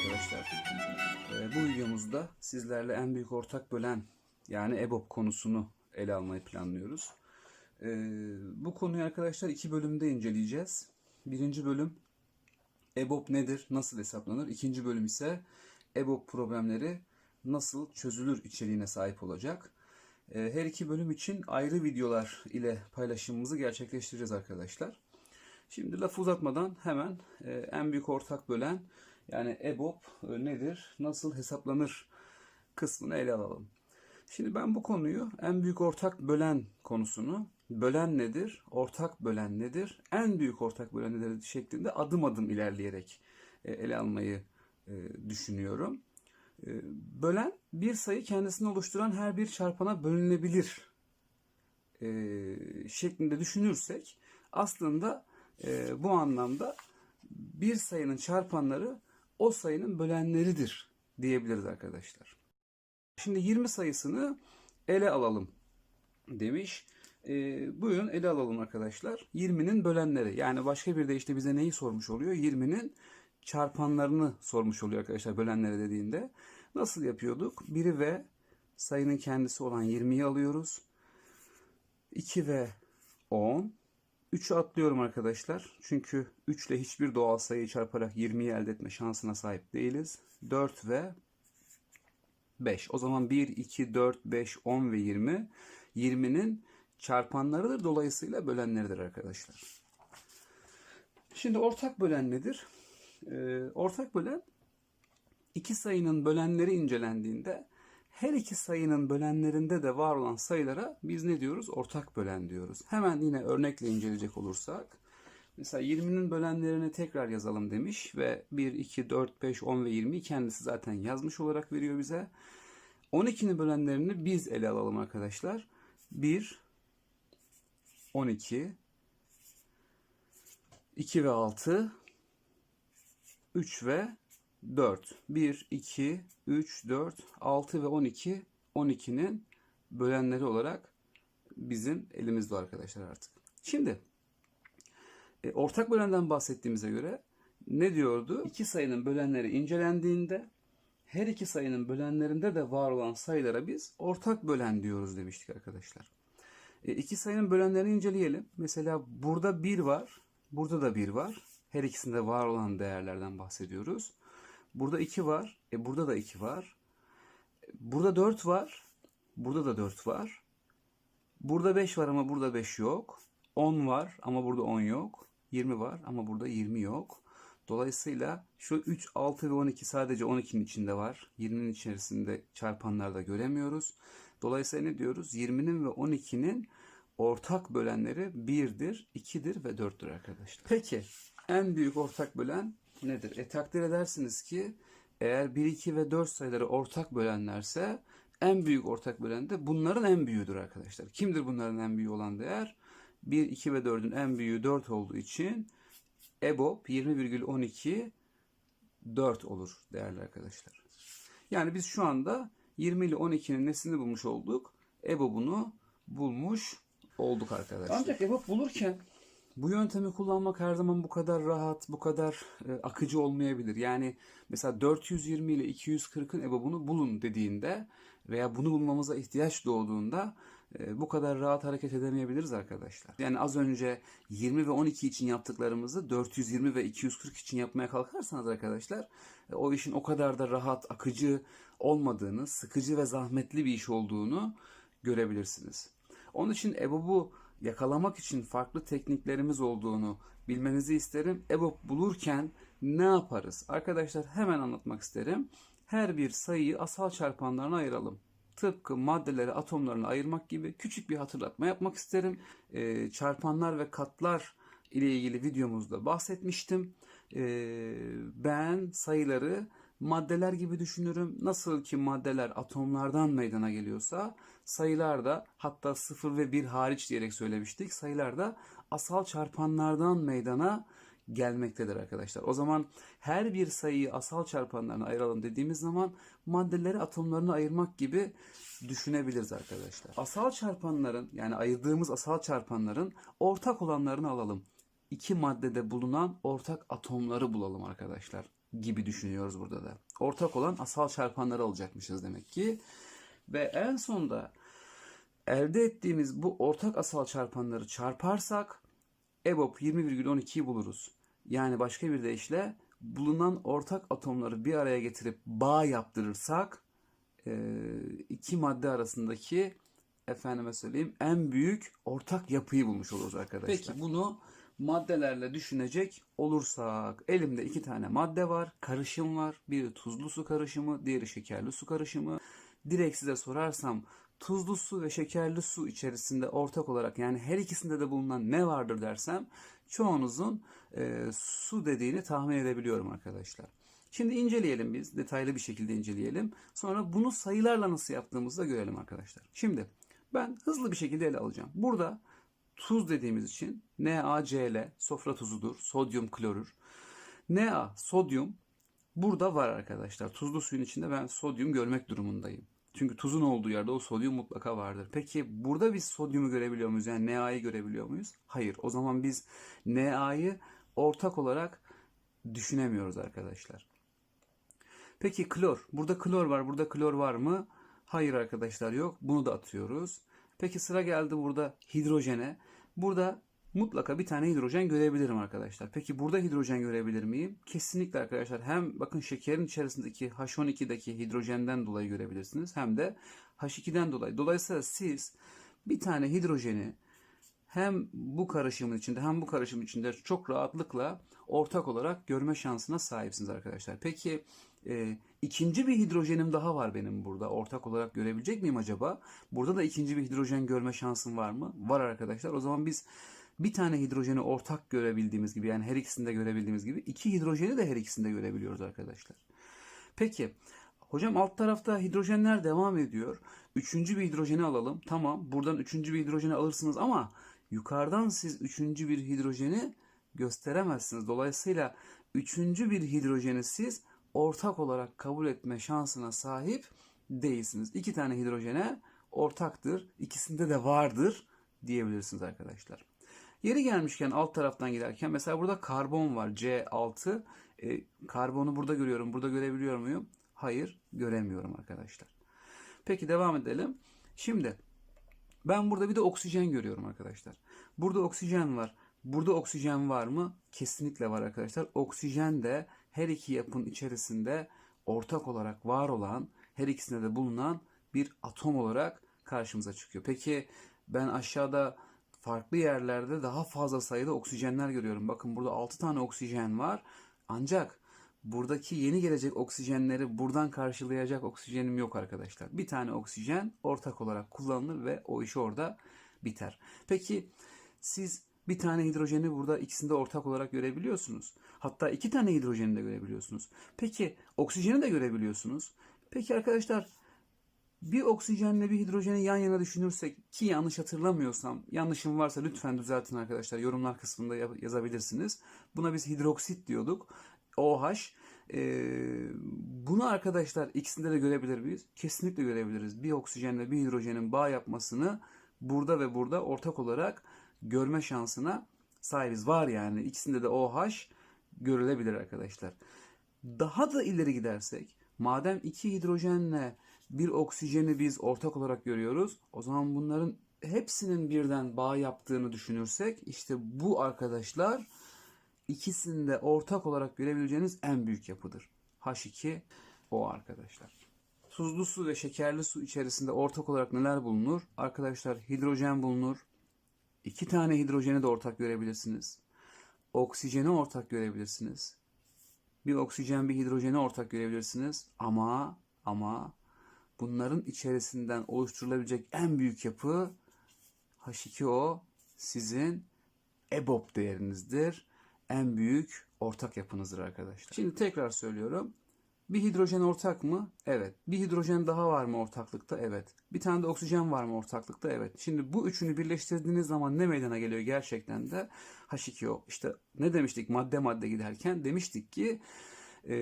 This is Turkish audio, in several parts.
arkadaşlar. Ee, bu videomuzda sizlerle en büyük ortak bölen yani EBOB konusunu ele almayı planlıyoruz. Ee, bu konuyu arkadaşlar iki bölümde inceleyeceğiz. Birinci bölüm EBOB nedir, nasıl hesaplanır? İkinci bölüm ise EBOB problemleri nasıl çözülür içeriğine sahip olacak. Ee, her iki bölüm için ayrı videolar ile paylaşımımızı gerçekleştireceğiz arkadaşlar. Şimdi lafı uzatmadan hemen e, en büyük ortak bölen yani EBOB e, nedir, nasıl hesaplanır kısmını ele alalım. Şimdi ben bu konuyu en büyük ortak bölen konusunu bölen nedir, ortak bölen nedir, en büyük ortak bölen nedir şeklinde adım adım ilerleyerek e, ele almayı e, düşünüyorum. Bölen bir sayı kendisini oluşturan her bir çarpana bölünebilir şeklinde düşünürsek aslında bu anlamda bir sayının çarpanları o sayının bölenleridir diyebiliriz arkadaşlar. Şimdi 20 sayısını ele alalım demiş. E, buyurun ele alalım arkadaşlar. 20'nin bölenleri yani başka bir de işte bize neyi sormuş oluyor? 20'nin çarpanlarını sormuş oluyor arkadaşlar bölenleri dediğinde. Nasıl yapıyorduk? 1'i ve sayının kendisi olan 20'yi alıyoruz. 2 ve 10. 3'ü atlıyorum arkadaşlar. Çünkü 3 ile hiçbir doğal sayıyı çarparak 20'yi elde etme şansına sahip değiliz. 4 ve 5. O zaman 1, 2, 4, 5, 10 ve 20 20'nin çarpanlarıdır. Dolayısıyla bölenleridir arkadaşlar. Şimdi ortak bölen nedir? Ee, ortak bölen iki sayının bölenleri incelendiğinde her iki sayının bölenlerinde de var olan sayılara biz ne diyoruz? Ortak bölen diyoruz. Hemen yine örnekle inceleyecek olursak mesela 20'nin bölenlerini tekrar yazalım demiş ve 1, 2, 4, 5, 10 ve 20'yi kendisi zaten yazmış olarak veriyor bize. 12'nin bölenlerini biz ele alalım arkadaşlar. 1, 12, 2 ve 6, 3 ve 4. 1, 2, 3, 4, 6 ve 12 12'nin bölenleri olarak bizim elimizde arkadaşlar artık. Şimdi e, ortak bölenden bahsettiğimize göre ne diyordu? İki sayının bölenleri incelendiğinde her iki sayının bölenlerinde de var olan sayılara biz ortak bölen diyoruz demiştik arkadaşlar. E, iki sayının bölenlerini inceleyelim. Mesela burada 1 var, burada da 1 var. Her ikisinde var olan değerlerden bahsediyoruz. Burada 2 var. E burada da 2 var. Burada 4 var. Burada da 4 var. Burada 5 var ama burada 5 yok. 10 var ama burada 10 yok. 20 var ama burada 20 yok. Dolayısıyla şu 3, 6 ve 12 sadece 12'nin içinde var. 20'nin içerisinde çarpanlarda göremiyoruz. Dolayısıyla ne diyoruz? 20'nin ve 12'nin ortak bölenleri 1'dir, 2'dir ve 4'tür arkadaşlar. Peki en büyük ortak bölen nedir? E takdir edersiniz ki eğer 1, 2 ve 4 sayıları ortak bölenlerse en büyük ortak bölen de bunların en büyüğüdür arkadaşlar. Kimdir bunların en büyüğü olan değer? 1, 2 ve 4'ün en büyüğü 4 olduğu için EBOB 20,12 4 olur değerli arkadaşlar. Yani biz şu anda 20 ile 12'nin nesini bulmuş olduk. EBOB'unu bulmuş olduk arkadaşlar. Ancak EBOB bulurken bu yöntemi kullanmak her zaman bu kadar rahat, bu kadar e, akıcı olmayabilir. Yani mesela 420 ile 240'ın EBOB'unu bulun dediğinde veya bunu bulmamıza ihtiyaç doğduğunda e, bu kadar rahat hareket edemeyebiliriz arkadaşlar. Yani az önce 20 ve 12 için yaptıklarımızı 420 ve 240 için yapmaya kalkarsanız arkadaşlar e, o işin o kadar da rahat, akıcı olmadığını, sıkıcı ve zahmetli bir iş olduğunu görebilirsiniz. Onun için EBOB'u yakalamak için farklı tekniklerimiz olduğunu bilmenizi isterim. EBOB bulurken ne yaparız? Arkadaşlar hemen anlatmak isterim. Her bir sayıyı asal çarpanlarına ayıralım. Tıpkı maddeleri atomlarına ayırmak gibi küçük bir hatırlatma yapmak isterim. Ee, çarpanlar ve katlar ile ilgili videomuzda bahsetmiştim. Ee, ben sayıları maddeler gibi düşünürüm. Nasıl ki maddeler atomlardan meydana geliyorsa sayılar da hatta 0 ve 1 hariç diyerek söylemiştik. Sayılar da asal çarpanlardan meydana gelmektedir arkadaşlar. O zaman her bir sayıyı asal çarpanlarına ayıralım dediğimiz zaman maddeleri atomlarına ayırmak gibi düşünebiliriz arkadaşlar. Asal çarpanların yani ayırdığımız asal çarpanların ortak olanlarını alalım. İki maddede bulunan ortak atomları bulalım arkadaşlar. Gibi düşünüyoruz burada da. Ortak olan asal çarpanları alacakmışız demek ki. Ve en sonda elde ettiğimiz bu ortak asal çarpanları çarparsak EBOB 20,12'yi buluruz. Yani başka bir deyişle bulunan ortak atomları bir araya getirip bağ yaptırırsak e, iki madde arasındaki efendime söyleyeyim en büyük ortak yapıyı bulmuş oluruz arkadaşlar. Peki bunu maddelerle düşünecek olursak elimde iki tane madde var, karışım var. Biri tuzlu su karışımı, diğeri şekerli su karışımı. Direkt size sorarsam tuzlu su ve şekerli su içerisinde ortak olarak yani her ikisinde de bulunan ne vardır dersem çoğunuzun e, su dediğini tahmin edebiliyorum arkadaşlar. Şimdi inceleyelim biz detaylı bir şekilde inceleyelim. Sonra bunu sayılarla nasıl yaptığımızı da görelim arkadaşlar. Şimdi ben hızlı bir şekilde ele alacağım. Burada tuz dediğimiz için NaCl sofra tuzudur. Sodyum klorür. Na sodyum burada var arkadaşlar. Tuzlu suyun içinde ben sodyum görmek durumundayım. Çünkü tuzun olduğu yerde o sodyum mutlaka vardır. Peki burada biz sodyumu görebiliyor muyuz? Yani Na'yı görebiliyor muyuz? Hayır. O zaman biz Na'yı ortak olarak düşünemiyoruz arkadaşlar. Peki klor. Burada klor var. Burada klor var mı? Hayır arkadaşlar yok. Bunu da atıyoruz. Peki sıra geldi burada hidrojene. Burada mutlaka bir tane hidrojen görebilirim arkadaşlar. Peki burada hidrojen görebilir miyim? Kesinlikle arkadaşlar. Hem bakın şekerin içerisindeki H12'deki hidrojenden dolayı görebilirsiniz. Hem de H2'den dolayı. Dolayısıyla siz bir tane hidrojeni hem bu karışımın içinde hem bu karışımın içinde çok rahatlıkla ortak olarak görme şansına sahipsiniz arkadaşlar. Peki e, ikinci bir hidrojenim daha var benim burada. Ortak olarak görebilecek miyim acaba? Burada da ikinci bir hidrojen görme şansım var mı? Var arkadaşlar. O zaman biz bir tane hidrojeni ortak görebildiğimiz gibi yani her ikisini de görebildiğimiz gibi iki hidrojeni de her ikisini de görebiliyoruz arkadaşlar. Peki hocam alt tarafta hidrojenler devam ediyor. Üçüncü bir hidrojeni alalım. Tamam buradan üçüncü bir hidrojeni alırsınız ama yukarıdan siz üçüncü bir hidrojeni gösteremezsiniz. Dolayısıyla üçüncü bir hidrojeni siz ortak olarak kabul etme şansına sahip değilsiniz. İki tane hidrojene ortaktır. İkisinde de vardır diyebilirsiniz arkadaşlar. Yeri gelmişken alt taraftan giderken mesela burada karbon var C6. E, karbonu burada görüyorum. Burada görebiliyor muyum? Hayır göremiyorum arkadaşlar. Peki devam edelim. Şimdi ben burada bir de oksijen görüyorum arkadaşlar. Burada oksijen var. Burada oksijen var mı? Kesinlikle var arkadaşlar. Oksijen de her iki yapının içerisinde ortak olarak var olan, her ikisinde de bulunan bir atom olarak karşımıza çıkıyor. Peki ben aşağıda farklı yerlerde daha fazla sayıda oksijenler görüyorum. Bakın burada 6 tane oksijen var. Ancak buradaki yeni gelecek oksijenleri buradan karşılayacak oksijenim yok arkadaşlar. Bir tane oksijen ortak olarak kullanılır ve o iş orada biter. Peki siz bir tane hidrojeni burada ikisinde ortak olarak görebiliyorsunuz. Hatta iki tane hidrojeni de görebiliyorsunuz. Peki oksijeni de görebiliyorsunuz. Peki arkadaşlar bir oksijenle bir hidrojeni yan yana düşünürsek ki yanlış hatırlamıyorsam yanlışım varsa lütfen düzeltin arkadaşlar yorumlar kısmında yazabilirsiniz. Buna biz hidroksit diyorduk. OH. Ee, bunu arkadaşlar ikisinde de görebilir miyiz? Kesinlikle görebiliriz. Bir oksijenle bir hidrojenin bağ yapmasını burada ve burada ortak olarak görme şansına sahibiz. Var yani ikisinde de OH görülebilir arkadaşlar. Daha da ileri gidersek madem iki hidrojenle bir oksijeni biz ortak olarak görüyoruz. O zaman bunların hepsinin birden bağ yaptığını düşünürsek işte bu arkadaşlar ikisinde ortak olarak görebileceğiniz en büyük yapıdır. H2 o arkadaşlar. Tuzlu su ve şekerli su içerisinde ortak olarak neler bulunur? Arkadaşlar hidrojen bulunur. İki tane hidrojeni de ortak görebilirsiniz. Oksijeni ortak görebilirsiniz. Bir oksijen bir hidrojeni ortak görebilirsiniz. Ama ama bunların içerisinden oluşturulabilecek en büyük yapı H2O sizin EBOB değerinizdir. En büyük ortak yapınızdır arkadaşlar. Şimdi tekrar söylüyorum. Bir hidrojen ortak mı? Evet. Bir hidrojen daha var mı ortaklıkta? Evet. Bir tane de oksijen var mı ortaklıkta? Evet. Şimdi bu üçünü birleştirdiğiniz zaman ne meydana geliyor gerçekten de? H2O. İşte ne demiştik madde madde giderken? Demiştik ki e,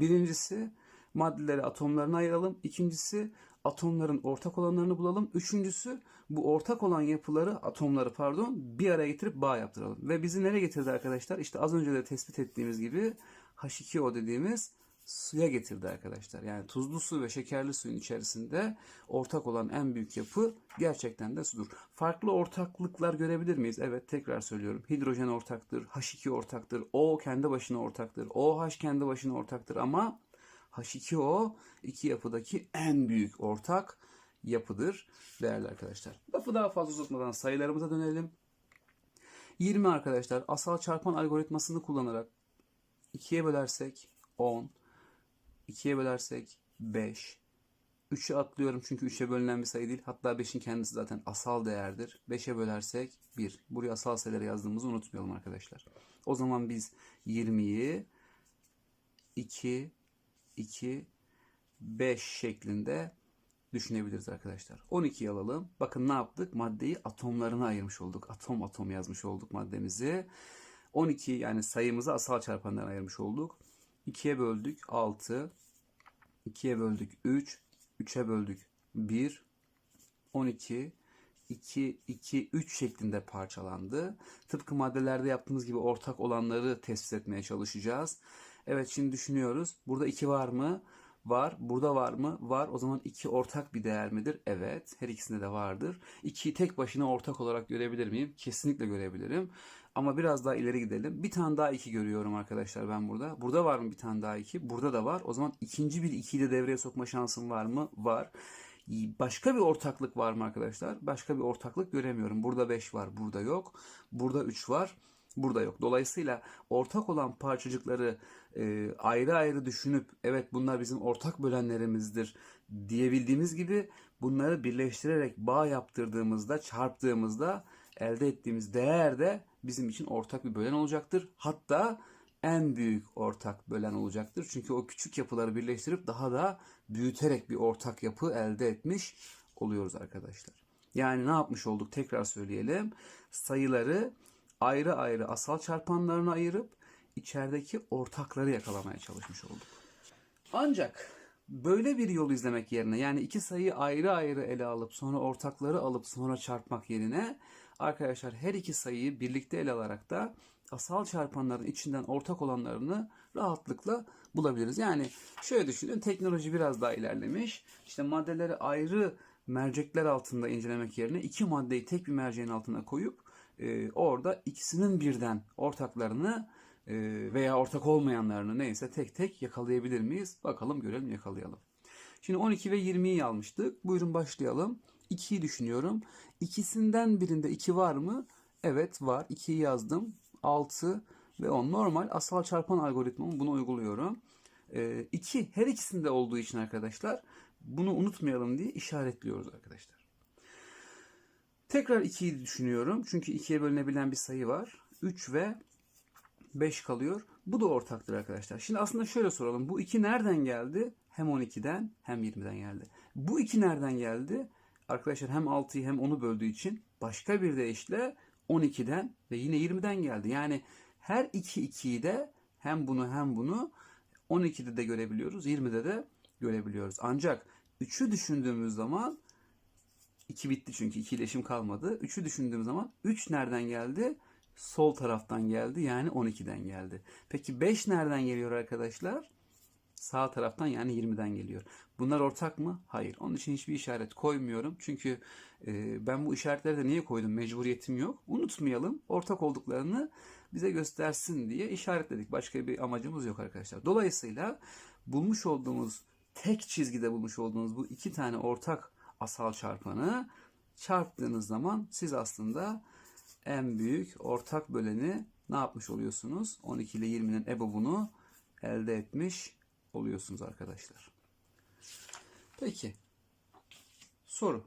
birincisi maddeleri atomlarına ayıralım. İkincisi atomların ortak olanlarını bulalım. Üçüncüsü bu ortak olan yapıları, atomları pardon bir araya getirip bağ yaptıralım. Ve bizi nereye getirdi arkadaşlar? İşte az önce de tespit ettiğimiz gibi H2O dediğimiz suya getirdi arkadaşlar. Yani tuzlu su ve şekerli suyun içerisinde ortak olan en büyük yapı gerçekten de sudur. Farklı ortaklıklar görebilir miyiz? Evet tekrar söylüyorum. Hidrojen ortaktır, H2 ortaktır, O kendi başına ortaktır, OH kendi başına ortaktır ama H2O iki yapıdaki en büyük ortak yapıdır değerli arkadaşlar. Lafı daha fazla uzatmadan sayılarımıza dönelim. 20 arkadaşlar asal çarpan algoritmasını kullanarak 2'ye bölersek 10, 2'ye bölersek 5, 3'e atlıyorum çünkü 3'e bölünen bir sayı değil. Hatta 5'in kendisi zaten asal değerdir. 5'e bölersek 1. Buraya asal sayıları yazdığımızı unutmayalım arkadaşlar. O zaman biz 20'yi 2, 2, 5 şeklinde düşünebiliriz arkadaşlar. 12'yi alalım. Bakın ne yaptık? Maddeyi atomlarına ayırmış olduk. Atom atom yazmış olduk maddemizi. 12 yani sayımızı asal çarpanlarına ayırmış olduk. 2'ye böldük 6. 2'ye böldük 3. 3'e böldük 1. 12. 2, 2, 3 şeklinde parçalandı. Tıpkı maddelerde yaptığımız gibi ortak olanları tespit etmeye çalışacağız. Evet şimdi düşünüyoruz. Burada 2 var mı? Var. Burada var mı? Var. O zaman 2 ortak bir değer midir? Evet. Her ikisinde de vardır. 2'yi tek başına ortak olarak görebilir miyim? Kesinlikle görebilirim. Ama biraz daha ileri gidelim. Bir tane daha 2 görüyorum arkadaşlar ben burada. Burada var mı bir tane daha 2? Burada da var. O zaman ikinci bir 2'yi de devreye sokma şansım var mı? Var. Başka bir ortaklık var mı arkadaşlar? Başka bir ortaklık göremiyorum. Burada 5 var, burada yok. Burada 3 var, burada yok. Dolayısıyla ortak olan parçacıkları e, ayrı ayrı düşünüp evet bunlar bizim ortak bölenlerimizdir diyebildiğimiz gibi bunları birleştirerek bağ yaptırdığımızda, çarptığımızda elde ettiğimiz değer de bizim için ortak bir bölen olacaktır. Hatta en büyük ortak bölen olacaktır. Çünkü o küçük yapıları birleştirip daha da büyüterek bir ortak yapı elde etmiş oluyoruz arkadaşlar. Yani ne yapmış olduk tekrar söyleyelim. Sayıları ayrı ayrı asal çarpanlarına ayırıp içerideki ortakları yakalamaya çalışmış olduk. Ancak böyle bir yol izlemek yerine yani iki sayıyı ayrı ayrı ele alıp sonra ortakları alıp sonra çarpmak yerine arkadaşlar her iki sayıyı birlikte ele alarak da asal çarpanların içinden ortak olanlarını rahatlıkla bulabiliriz. Yani şöyle düşünün teknoloji biraz daha ilerlemiş. İşte maddeleri ayrı mercekler altında incelemek yerine iki maddeyi tek bir merceğin altına koyup e, orada ikisinin birden ortaklarını e, veya ortak olmayanlarını neyse tek tek yakalayabilir miyiz? Bakalım görelim yakalayalım. Şimdi 12 ve 20'yi almıştık. Buyurun başlayalım. 2'yi düşünüyorum. İkisinden birinde 2 var mı? Evet var. 2'yi yazdım. 6 ve 10 normal asal çarpan algoritmamı bunu uyguluyorum. 2 e, her ikisinde olduğu için arkadaşlar bunu unutmayalım diye işaretliyoruz arkadaşlar. Tekrar 2'yi düşünüyorum. Çünkü 2'ye bölünebilen bir sayı var. 3 ve 5 kalıyor. Bu da ortaktır arkadaşlar. Şimdi aslında şöyle soralım. Bu 2 nereden geldi? Hem 12'den hem 20'den geldi. Bu 2 nereden geldi? Arkadaşlar hem 6'yı hem 10'u böldüğü için başka bir deyişle 12'den ve yine 20'den geldi. Yani her iki 2'yi de hem bunu hem bunu 12'de de görebiliyoruz, 20'de de görebiliyoruz. Ancak 3'ü düşündüğümüz zaman 2 bitti çünkü 2 ileşim kalmadı. 3'ü düşündüğüm zaman 3 nereden geldi? Sol taraftan geldi yani 12'den geldi. Peki 5 nereden geliyor arkadaşlar? Sağ taraftan yani 20'den geliyor. Bunlar ortak mı? Hayır. Onun için hiçbir işaret koymuyorum. Çünkü e, ben bu işaretleri de niye koydum? Mecburiyetim yok. Unutmayalım. Ortak olduklarını bize göstersin diye işaretledik. Başka bir amacımız yok arkadaşlar. Dolayısıyla bulmuş olduğumuz tek çizgide bulmuş olduğunuz bu iki tane ortak asal çarpanı çarptığınız zaman siz aslında en büyük ortak böleni ne yapmış oluyorsunuz? 12 ile 20'nin ebobunu elde etmiş oluyorsunuz arkadaşlar. Peki. Soru.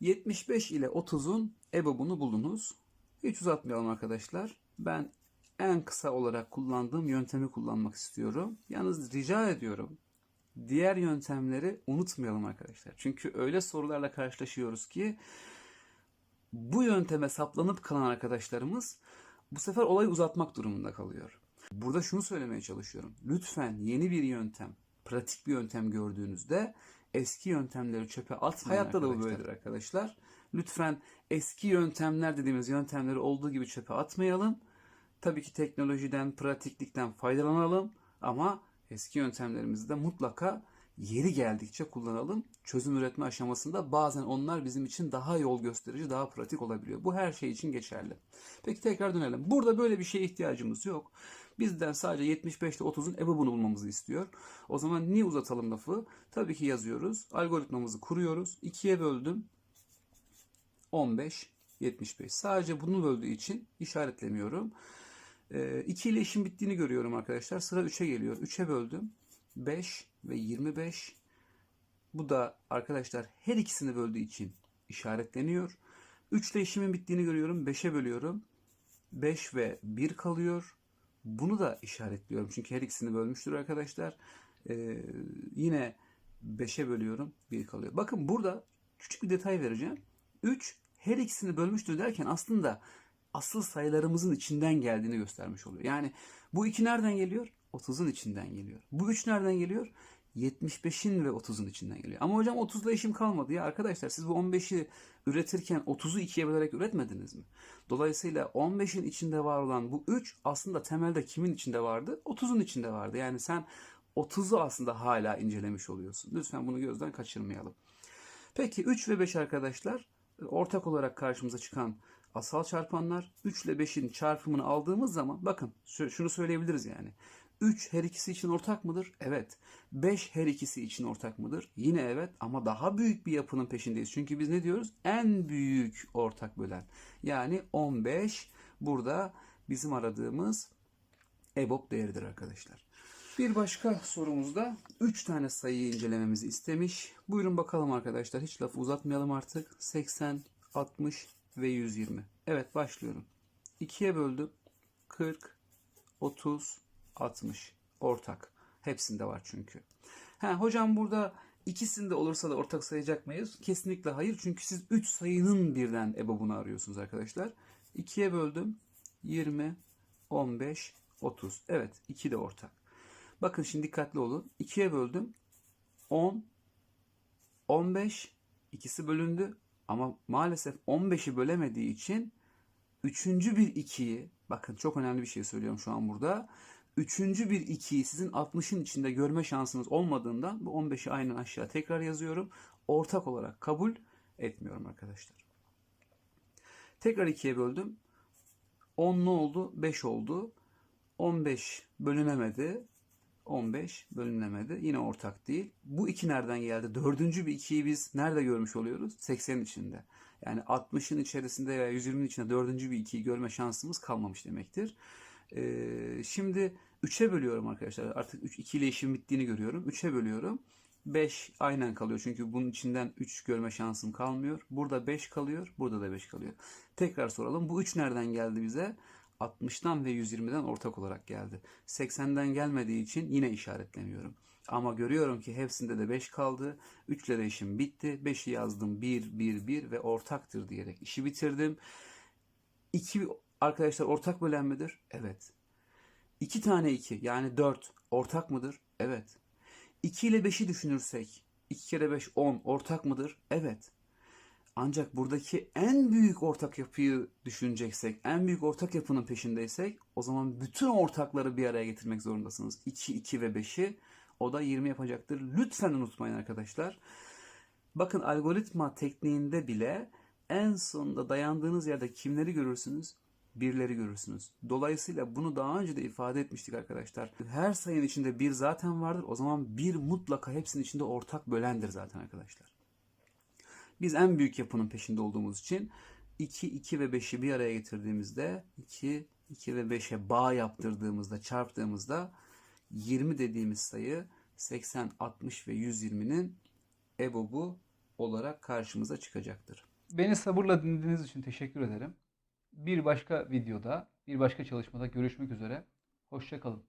75 ile 30'un ebobunu bulunuz. Hiç uzatmayalım arkadaşlar. Ben en kısa olarak kullandığım yöntemi kullanmak istiyorum. Yalnız rica ediyorum diğer yöntemleri unutmayalım arkadaşlar. Çünkü öyle sorularla karşılaşıyoruz ki bu yönteme saplanıp kalan arkadaşlarımız bu sefer olayı uzatmak durumunda kalıyor. Burada şunu söylemeye çalışıyorum. Lütfen yeni bir yöntem, pratik bir yöntem gördüğünüzde eski yöntemleri çöpe atmayın Hayatta arkadaşlar. da bu böyledir arkadaşlar. Lütfen eski yöntemler dediğimiz yöntemleri olduğu gibi çöpe atmayalım. Tabii ki teknolojiden, pratiklikten faydalanalım Ama eski yöntemlerimizi de mutlaka yeri geldikçe kullanalım. Çözüm üretme aşamasında bazen onlar bizim için daha yol gösterici, daha pratik olabiliyor. Bu her şey için geçerli. Peki tekrar dönelim. Burada böyle bir şeye ihtiyacımız yok. Bizden sadece 75 ile 30'un EBOB'unu bulmamızı istiyor. O zaman niye uzatalım lafı? Tabii ki yazıyoruz. Algoritmamızı kuruyoruz. 2'ye böldüm. 15, 75. Sadece bunu böldüğü için işaretlemiyorum. Ee, 2 ile işin bittiğini görüyorum arkadaşlar. Sıra 3'e geliyor. 3'e böldüm. 5 ve 25. Bu da arkadaşlar her ikisini böldüğü için işaretleniyor. 3 ile işimin bittiğini görüyorum. 5'e bölüyorum. 5 ve 1 kalıyor. Bunu da işaretliyorum. Çünkü her ikisini bölmüştür arkadaşlar. Ee, yine 5'e bölüyorum. 1 kalıyor. Bakın burada küçük bir detay vereceğim. 3 her ikisini bölmüştür derken aslında asıl sayılarımızın içinden geldiğini göstermiş oluyor. Yani bu 2 nereden geliyor? 30'un içinden geliyor. Bu 3 nereden geliyor? 75'in ve 30'un içinden geliyor. Ama hocam 30'da işim kalmadı ya arkadaşlar siz bu 15'i üretirken 30'u ikiye bölerek üretmediniz mi? Dolayısıyla 15'in içinde var olan bu 3 aslında temelde kimin içinde vardı? 30'un içinde vardı. Yani sen 30'u aslında hala incelemiş oluyorsun. Lütfen bunu gözden kaçırmayalım. Peki 3 ve 5 arkadaşlar ortak olarak karşımıza çıkan asal çarpanlar 3 ile 5'in çarpımını aldığımız zaman bakın şu- şunu söyleyebiliriz yani. 3 her ikisi için ortak mıdır? Evet. 5 her ikisi için ortak mıdır? Yine evet ama daha büyük bir yapının peşindeyiz. Çünkü biz ne diyoruz? En büyük ortak bölen. Yani 15 burada bizim aradığımız EBOB değeridir arkadaşlar. Bir başka sorumuzda 3 tane sayıyı incelememizi istemiş. Buyurun bakalım arkadaşlar. Hiç lafı uzatmayalım artık. 80, 60 ve 120. Evet başlıyorum. 2'ye böldüm. 40, 30, 60. Ortak. Hepsinde var çünkü. Ha, hocam burada ikisinde olursa da ortak sayacak mıyız? Kesinlikle hayır. Çünkü siz 3 sayının birden EBOB'unu arıyorsunuz arkadaşlar. 2'ye böldüm. 20, 15, 30. Evet 2 de ortak. Bakın şimdi dikkatli olun. 2'ye böldüm. 10, 15, ikisi bölündü. Ama maalesef 15'i bölemediği için üçüncü bir 2'yi, bakın çok önemli bir şey söylüyorum şu an burada. Üçüncü bir 2'yi sizin 60'ın içinde görme şansınız olmadığından bu 15'i aynen aşağı tekrar yazıyorum. Ortak olarak kabul etmiyorum arkadaşlar. Tekrar 2'ye böldüm. 10 ne oldu? 5 oldu. 15 bölünemedi. 15 bölünemedi. Yine ortak değil. Bu iki nereden geldi? Dördüncü bir ikiyi biz nerede görmüş oluyoruz? 80'in içinde. Yani 60'ın içerisinde veya 120'nin içinde dördüncü bir ikiyi görme şansımız kalmamış demektir. Ee, şimdi 3'e bölüyorum arkadaşlar. Artık 3, 2 ile işim bittiğini görüyorum. 3'e bölüyorum. 5 aynen kalıyor. Çünkü bunun içinden 3 görme şansım kalmıyor. Burada 5 kalıyor. Burada da 5 kalıyor. Tekrar soralım. Bu 3 nereden geldi bize? 60'tan ve 120'den ortak olarak geldi. 80'den gelmediği için yine işaretlemiyorum. Ama görüyorum ki hepsinde de 5 kaldı. 3 ile de işim bitti. 5'i yazdım 1, 1, 1 ve ortaktır diyerek işi bitirdim. 2 arkadaşlar ortak bölen midir? Evet. 2 tane 2 yani 4 ortak mıdır? Evet. 2 ile 5'i düşünürsek 2 kere 5 10 ortak mıdır? Evet. Ancak buradaki en büyük ortak yapıyı düşüneceksek, en büyük ortak yapının peşindeysek o zaman bütün ortakları bir araya getirmek zorundasınız. 2, 2 ve 5'i o da 20 yapacaktır. Lütfen unutmayın arkadaşlar. Bakın algoritma tekniğinde bile en sonunda dayandığınız yerde kimleri görürsünüz? Birleri görürsünüz. Dolayısıyla bunu daha önce de ifade etmiştik arkadaşlar. Her sayının içinde bir zaten vardır. O zaman bir mutlaka hepsinin içinde ortak bölendir zaten arkadaşlar. Biz en büyük yapının peşinde olduğumuz için 2, 2 ve 5'i bir araya getirdiğimizde 2, 2 ve 5'e bağ yaptırdığımızda, çarptığımızda 20 dediğimiz sayı 80, 60 ve 120'nin EBOB'u olarak karşımıza çıkacaktır. Beni sabırla dinlediğiniz için teşekkür ederim. Bir başka videoda, bir başka çalışmada görüşmek üzere. Hoşça kalın.